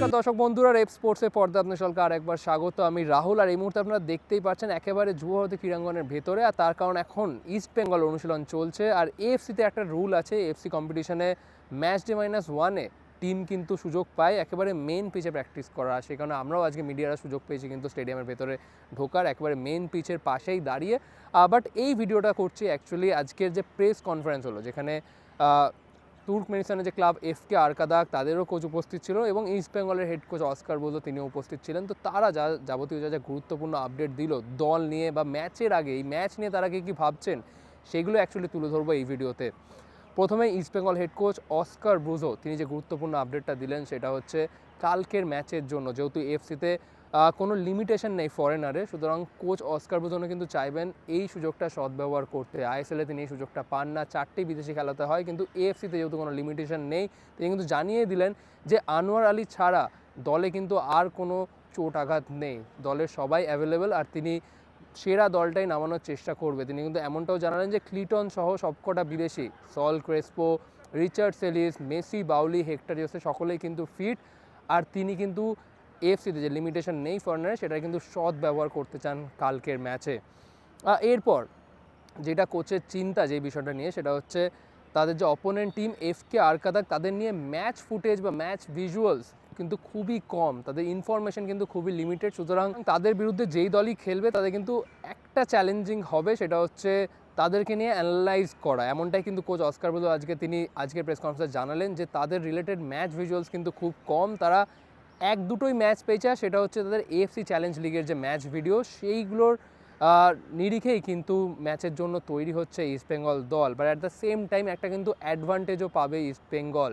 নমস্কার দর্শক বন্ধুরা, রেপ স্পোর্টসের পর্দা আপনার সকলকে আর একবার স্বাগত। আমি রাহুল আর এই মুহূর্তে আপনারা দেখতেই পাচ্ছেন একেবারে যুবভারতী ক্রীড়াঙ্গনের ভেতরে আর তার কারণ এখন ইস্ট বেঙ্গল অনুশীলন চলছে আর এএফসিতে একটা রুল আছে এএফসি কম্পিটিশনে ম্যাচ ডে মাইনাস ওয়ানে টিম কিন্তু সুযোগ পায়, একেবারে মেন পিচে প্র্যাকটিস করা সেই কারণে আমরাও আজকে মিডিয়ারা সুযোগ পেয়েছি কিন্তু স্টেডিয়ামের ভেতরে ঢোকার, একেবারে মেন পিচের পাশেই দাঁড়িয়ে। বাট এই ভিডিওটা করছি অ্যাকচুয়ালি আজকের যে প্রেস কনফারেন্স হলো, যেখানে তুর্কমেনিস্তানের যে ক্লাব এফ কে আরকাদাক, তাদেরও কোচ উপস্থিত ছিল এবং ইস্ট বেঙ্গলের হেড কোচ অস্কার বোজো তিনিও উপস্থিত ছিলেন। তো তারা যা যাবতীয় যা যা গুরুত্বপূর্ণ আপডেট দিল, দল নিয়ে বা ম্যাচের আগে, এই ম্যাচ নিয়ে তারা কি, কী ভাবছেন, সেগুলো অ্যাকচুয়ালি তুলে ধরবো এই ভিডিওতে। প্রথমে East Bengal head coach Oscar Bruzon তিনি যে গুরুত্বপূর্ণ আপডেটটা দিলেন, সেটা হচ্ছে কালকের ম্যাচের জন্য, যেহেতু এফসিতে কোনো লিমিটেশন নেই ফরেনারে সুতরাং কোচ অস্কার ব্রুজোনো কিন্তু চাইবেন এই সুযোগটা সদ্ব্যবহার করতে। আইএসএলে তিনি এই সুযোগটা পান না। চারটি বিদেশি খেলাতে হয়, কিন্তু এএফসিতে যেহেতু কোনো লিমিটেশন নেই, তিনি কিন্তু জানিয়ে দিলেন যে আনোয়ার আলী ছাড়া দলে কিন্তু আর কোনো চোট আঘাত নেই। দলের সবাই অ্যাভেলেবেল আর তিনি সেরা দলটাই নামানোর চেষ্টা করবে। তিনি কিন্তু এমনটাও জানালেন যে ক্লিটন সহ সবকটা বিদেশি, Saul Crespo, Richard Celis, Messi, Bouli, হেক্টারিওসে সকলেই কিন্তু ফিট আর তিনি কিন্তু এফসিতে যে লিমিটেশন নেই ফরেনারে সেটা কিন্তু সৎ ব্যবহার করতে চান কালকের ম্যাচে এরপর যেটা কোচের চিন্তা যে বিষয়টা নিয়ে, সেটা হচ্ছে তাদের যে অপোনেন্ট টিম এফকে আরকাদাক, তাদের নিয়ে ম্যাচ ফুটেজ বা ম্যাচ ভিজুয়ালস কিন্তু খুবই কম। তাদের ইনফরমেশন কিন্তু খুবই লিমিটেড সুতরাং তাদের বিরুদ্ধে যেই দলই খেলবে, তাদের কিন্তু একটা চ্যালেঞ্জিং হবে, সেটা হচ্ছে তাদেরকে নিয়ে অ্যানালাইজ করা। এমনটাই কিন্তু কোচ অস্কার বলু আজকে। তিনি আজকের প্রেস কনফারেন্সে জানালেন যে তাদের রিলেটেড ম্যাচ ভিজুয়ালস কিন্তু খুব কম। তারা এক দুটোই ম্যাচ পেয়েছে সেটা হচ্ছে তাদের এএফসি চ্যালেঞ্জ লিগের যে ম্যাচ ভিডিও সেইগুলোর নিরিখেই কিন্তু ম্যাচের জন্য তৈরি হচ্ছে ইস্ট বেঙ্গল দল। But at the same time একটা কিন্তু অ্যাডভান্টেজও পাবে ইস্ট বেঙ্গল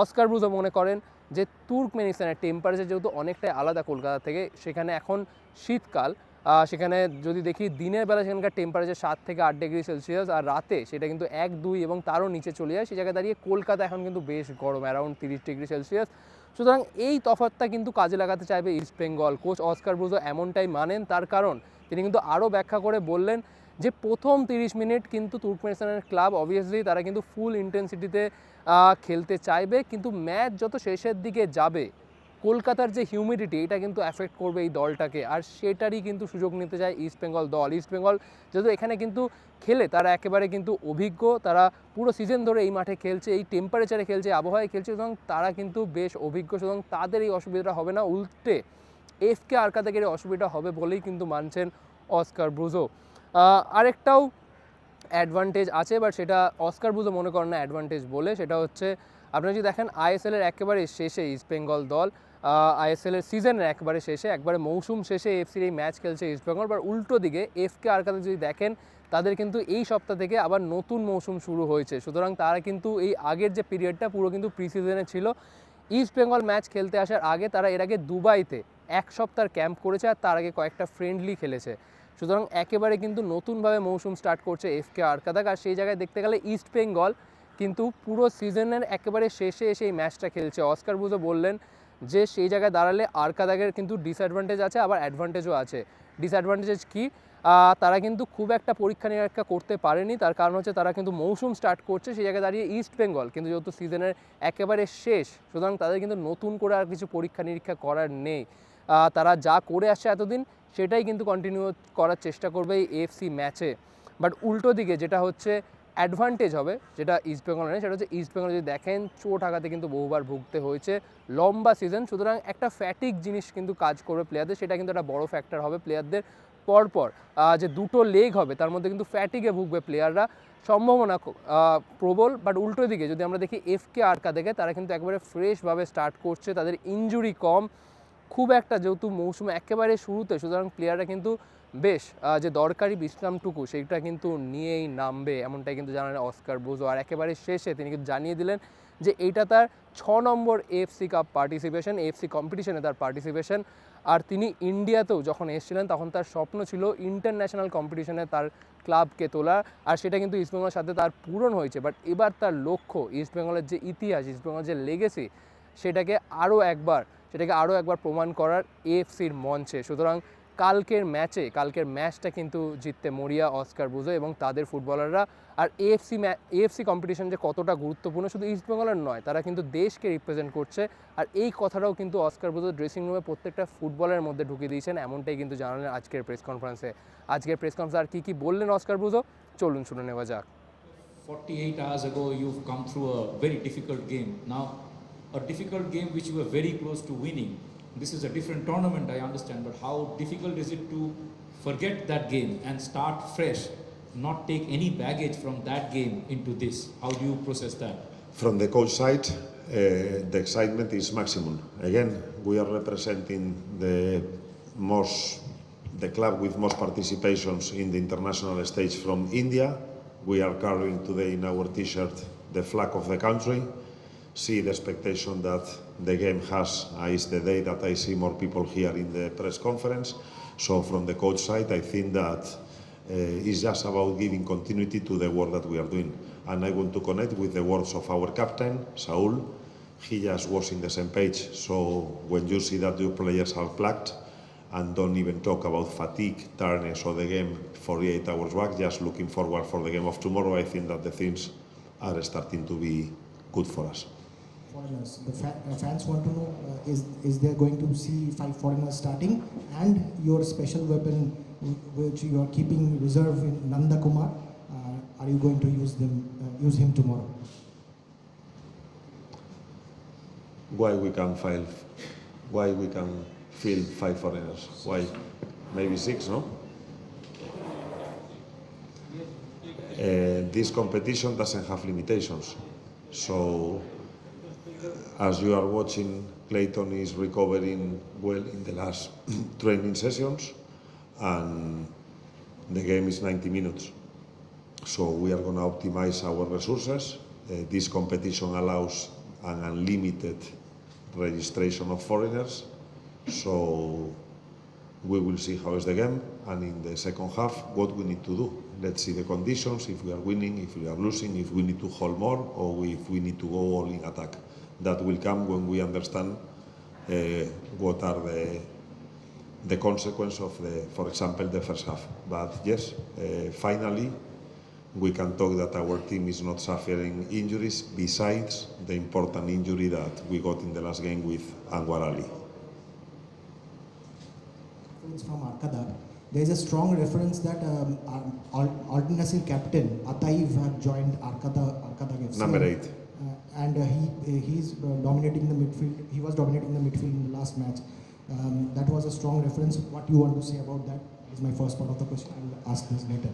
অস্কার ব্রুজো মনে করেন যে তুর্কমেনিস্তানের টেম্পারেচার যেহেতু অনেকটাই আলাদা কলকাতা থেকে, সেখানে এখন শীতকাল। সেখানে যদি দেখি দিনের বেলা সেখানকার টেম্পারেচার সাত থেকে আট ডিগ্রি সেলসিয়াস আর রাতে সেটা কিন্তু এক দুই এবং তারও নিচে চলে যায়। সেই জায়গায় দাঁড়িয়ে কলকাতা এখন কিন্তু বেশ গরম অ্যারাউন্ড তিরিশ ডিগ্রি সেলসিয়াস সুতরাং এই তফাতটা কিন্তু কাজে লাগাতে চাইবে East Bengal coach Oscar Bruzon এমনটাই মানেন, তার কারণ তিনি কিন্তু আরও ব্যাখ্যা করে বললেন যে প্রথম তিরিশ মিনিট কিন্তু তুর্কমেনিস্তানের ক্লাব অবভিয়াসলি তারা কিন্তু ফুল ইন্টেন্সিটিতে খেলতে চাইবে, কিন্তু ম্যাচ যত শেষের দিকে যাবে কলকাতার যে হিউমিডিটি এটা কিন্তু অ্যাফেক্ট করবে এই দলটাকে। আর সেটারই কিন্তু সুযোগ নিতে চায় ইস্ট বেঙ্গল দল। ইস্ট বেঙ্গল যেহেতু এখানে কিন্তু খেলে, তারা একেবারে কিন্তু অভিজ্ঞ। তারা পুরো সিজন ধরে এই মাঠে খেলছে, এই টেম্পারেচারে খেলছে, আবহাওয়ায় খেলছে সুতরাং তারা কিন্তু বেশ অভিজ্ঞ। সুতরাং তাদের এই অসুবিধাটা হবে না, উল্টে এফকে আরকাদাকের অসুবিধা হবে বলেই কিন্তু মানছেন অস্কার ব্রুজো। আরেকটাও অ্যাডভান্টেজ আছে বাট সেটা অস্কার ব্রুজো মনে করেন না অ্যাডভান্টেজ বলে। সেটা হচ্ছে আপনারা যদি দেখেন আইএসএলের একেবারে শেষে ইস্ট বেঙ্গল দল আইএসএল এর সিজনের একেবারে শেষে, একবারে মৌসুম শেষে এফসির এই ম্যাচ খেলছে ইস্ট বেঙ্গল বা উল্টো দিকে এফকে আরকাদা যদি দেখেন, তাদের কিন্তু এই সপ্তাহ থেকে আবার নতুন মৌসুম শুরু হয়েছে। সুতরাং তারা কিন্তু এই আগের যে পিরিয়ডটা পুরো কিন্তু প্রি সিজনে ছিল। ইস্ট বেঙ্গল ম্যাচ খেলতে আসার আগে তারা এর আগে দুবাইতে এক সপ্তাহ ক্যাম্প করেছে আর তার আগে কয়েকটা ফ্রেন্ডলি খেলেছে। সুতরাং একেবারে কিন্তু নতুনভাবে মৌসুম স্টার্ট করছে এফকে আরকাদাক আর সেই জায়গায় দেখতে গেলে ইস্ট বেঙ্গল কিন্তু পুরো সিজনের একেবারে শেষে এসে এই ম্যাচটা খেলছে। অস্কার বুঝো বললেন যে সেই জায়গায় দাঁড়ালে আরকাদাগের কিন্তু ডিসঅ্যাডভান্টেজ আছে, আবার অ্যাডভান্টেজও আছে। ডিসঅ্যাডভান্টেজ কি? তারা কিন্তু খুব একটা পরীক্ষা নিরীক্ষা করতে পারেনি, তার কারণ হচ্ছে তারা কিন্তু মৌসুম স্টার্ট করছে, সেই জায়গায় দাঁড়িয়ে ইস্ট বেঙ্গল কিন্তু যেহেতু সিজনের একেবারে শেষ, সুতরাং তাদের কিন্তু নতুন করে আর কিছু পরীক্ষা নিরীক্ষা করার নেই। তারা যা করে আসছে এতদিন, সেটাই কিন্তু কন্টিনিউ করার চেষ্টা করবে এই এফসি ম্যাচে বাট উল্টো দিকে যেটা হচ্ছে অ্যাডভান্টেজ হবে, যেটা ইস্ট বেঙ্গল নেই সেটা হচ্ছে ইস্ট বেঙ্গল যদি দেখেন, চোট আঘাতে কিন্তু বহুবার ভুগতে হয়েছে, লম্বা সিজন সুতরাং একটা ফ্যাটিক জিনিস কিন্তু কাজ করবে প্লেয়ারদের সেটা কিন্তু একটা বড় ফ্যাক্টর হবে প্লেয়ারদের পরপর। যে দুটো লেগ হবে, তার মধ্যে কিন্তু ফ্যাটিকে ভুগবে প্লেয়াররা সম্ভাবনা প্রবল বাট উল্টো দিকে যদি আমরা দেখি এফকে আরকা দেখে, তারা কিন্তু একেবারে ফ্রেশভাবে স্টার্ট করছে, তাদের ইনজুরি কম। খুব একটা যেহেতু মৌসুম একেবারে শুরুতে, সুতরাং প্লেয়াররা কিন্তু বেশ যে দরকারি বিশ্রামটুকু সেইটা কিন্তু নিয়েই নামবে, এমনটাই কিন্তু জানালেন অস্কার বুজো। আর একেবারে শেষে তিনি কিন্তু জানিয়ে দিলেন যে এইটা তার ছ নম্বর এফসি কাপ পার্টিসিপেশন এফসি কম্পিটিশনে তার পার্টিসিপেশন আর তিনি ইন্ডিয়াতেও যখন এসেছিলেন, তখন তার স্বপ্ন ছিল ইন্টারন্যাশনাল কম্পিটিশনে তার ক্লাবকে তোলা। আর সেটা কিন্তু ইস্টবেঙ্গলের সাথে তার পূরণ হয়েছে। বাট এবার তার লক্ষ্য ইস্টবেঙ্গলের যে ইতিহাস ইস্টবেঙ্গলের যে লেগেসি সেটাকে আরও একবার, সেটাকে আরও একবার প্রমাণ করার এএফসির মঞ্চে। সুতরাং কালকের ম্যাচে কালকের ম্যাচটা কিন্তু জিততে মরিয়া অস্কার বুজো এবং তাদের ফুটবলাররা। আর এএফসি এএফসি কম্পিটিশন যে কতটা গুরুত্বপূর্ণ শুধু ইস্ট বেঙ্গলের নয় তারা কিন্তু দেশকে রিপ্রেজেন্ট করছে। আর এই কথাটাও কিন্তু অস্কার বুজো ড্রেসিং রুমে প্রত্যেকটা ফুটবলের মধ্যে ঢুকিয়ে দিয়েছেন এমনটাই কিন্তু জানালেন আজকের প্রেস কনফারেন্সে আজকের প্রেস কনফারেন্সে আর কী কী বললেন অস্কার বুজো চলুন শুনে নেওয়া যাক। 48 hours ago, you've come through a very difficult game. Now, a difficult game which you were very close to winning. This is a different tournament, I understand, but how difficult is it to forget that game and start fresh, not take any baggage from that game into this? How do you process that? From the coach side, uh, the excitement is maximum. Again, we are representing the most, the club with most participations in the international stage from India. We are carrying today in our T-shirt the flag of the country. See the expectation that the game has uh, is the day that I see more people here in the press conference. So from the coach side, I think that uh, it's just about giving continuity to the work that we are doing. And I want to connect with the words of our captain, Saul. He just was in the same page. So when you see that your players are plugged and don't even talk about fatigue, tiredness, or the game 48 hours back, just looking forward for the game of tomorrow, I think that the things are starting to be good for us. Foreigners. The fa- uh, fans want to know uh, is is there going to see five foreigners starting and your special weapon which you are keeping reserve in Nanda Kumar. Uh, are you going to use them uh, use him tomorrow? Why we can file, why we can fill five foreigners? Why? Maybe six, no? Uh, this competition doesn't have limitations. So, as you are watching, Clayton is recovering well in the last training sessions, and the game is 90 minutes. So we are going to optimize our resources. Uh, this competition allows an unlimited registration of foreigners. So we will see how is the game, and in the second half, what we need to do. Let's see the conditions, if we are winning, if we are losing, if we need to hold more, or if we need to go all in attack. That will come when we understand uh, what are the the consequence of the, for example, the first half. But yes, uh, finally, we can talk that our team is not suffering injuries besides the important injury that we got in the last game with Anwar Ali. It's from Arkada. There is a strong reference that um, Al captain Ataif had joined Arkada Arkada. Number eight. Uh, and uh, he he's uh, dominating the midfield. He was dominating the midfield in the last match. Um, that was a strong reference. What you want to say about that is my first part of the question. I'll ask this later.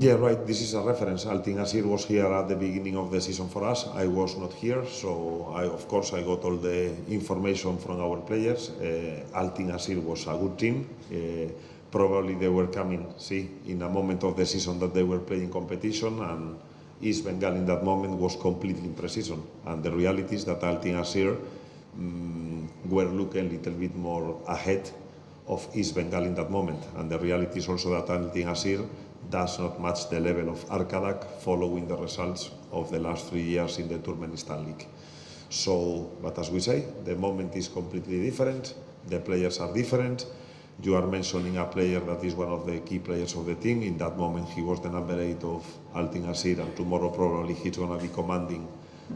Yeah, right. This is a reference. Altin Asir was here at the beginning of the season for us. I was not here, so I, of course, I got all the information from our players. Uh, Altin Asir was a good team. Uh, probably they were coming, see, in a moment of the season that they were playing competition, and East Bengal in that moment was completely in pre-season. And the reality is that Altin Asir mm, were looking a little bit more ahead of East Bengal in that moment. And the reality is also that Altin Asir does not match the level of Arkadak following the results of the last three years in the Turkmenistan League. So, but as we say, the moment is completely different, the players are different. You are mentioning a player that is one of the key players of the team. In that moment, he was the number eight of Altin Asir, and tomorrow probably he's going to be commanding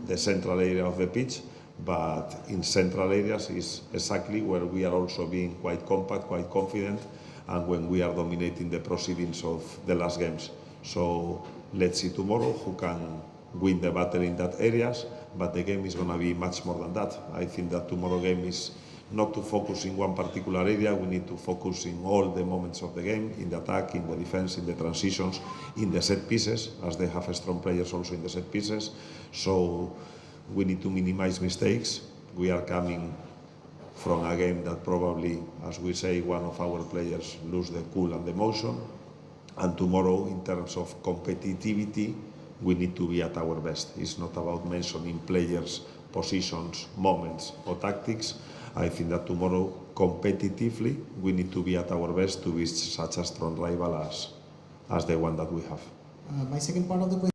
the central area of the pitch. But in central areas is exactly where we are also being quite compact, quite confident, and when we are dominating the proceedings of the last games. So let's see tomorrow who can win the battle in that areas, but the game is going to be much more than that. I think that tomorrow game is not to focus in one particular area. We need to focus in all the moments of the game, in the attack, in the defense, in the transitions, in the set pieces, as they have strong players also in the set pieces. So we need to minimize mistakes. We are coming from a game that probably, as we say, one of our players lose the cool and the motion. And tomorrow, in terms of competitivity, we need to be at our best. It's not about mentioning players, positions, moments, or tactics. I think that tomorrow, competitively, we need to be at our best to be such a strong rival as, as the one that we have. Uh, my second part of the question.